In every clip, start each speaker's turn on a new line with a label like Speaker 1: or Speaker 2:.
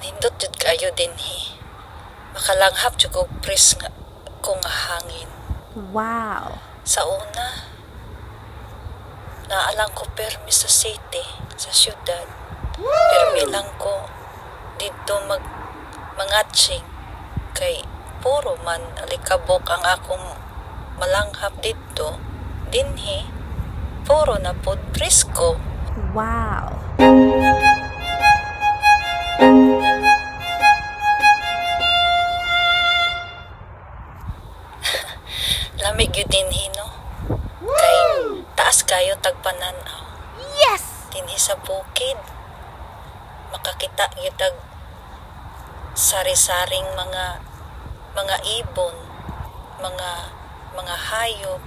Speaker 1: nindot jud kayo dinhi makalanghap jud ko pres nga ko hangin.
Speaker 2: Wow.
Speaker 1: Sa una naalang ko permi sa city sa syudad. Permi lang ko dito mag mangatching. Kay puro man alikabok ang akong malanghap dito. Dinhi puro na pod presko
Speaker 2: wow.
Speaker 1: Lamig yun dinhi no. Kay taas kayo tagpananaw.
Speaker 2: Yes!
Speaker 1: dinhi sa bukid makakita gyud tag sari-saring mga mga ibon mga mga hayop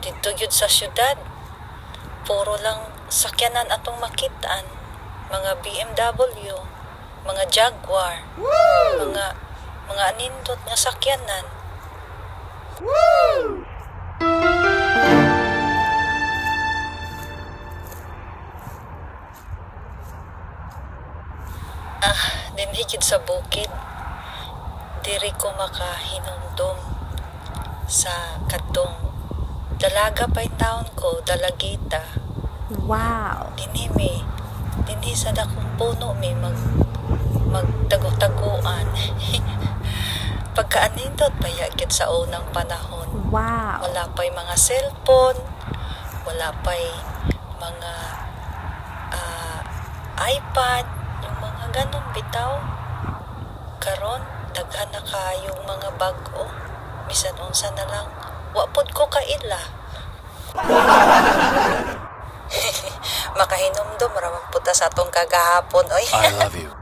Speaker 1: dito gyud sa syudad puro lang sakyanan atong makitaan mga BMW mga Jaguar mga mga anindot nga sakyanan Ah, dinhi gyud sa bukid. Diri ko makahinumdum sa katong dalaga pa yung taon ko, dalagita.
Speaker 2: Wow.
Speaker 1: Dinhi mi, dinhi sa dakong puno mi mag magtago-taguan. Pagkaanindot pa gyud sa unang panahon.
Speaker 2: Wow.
Speaker 1: Wala pa'y mga cellphone, wala pa'y mga ah, iPad, yung mga ganun bitaw. Karon, daghan na kayong mga bag-o. Bisan unsa na lang, wapod ko kaila. Makahinumdum, ramang puta sa atong kagahapon. Oy. I love
Speaker 3: you.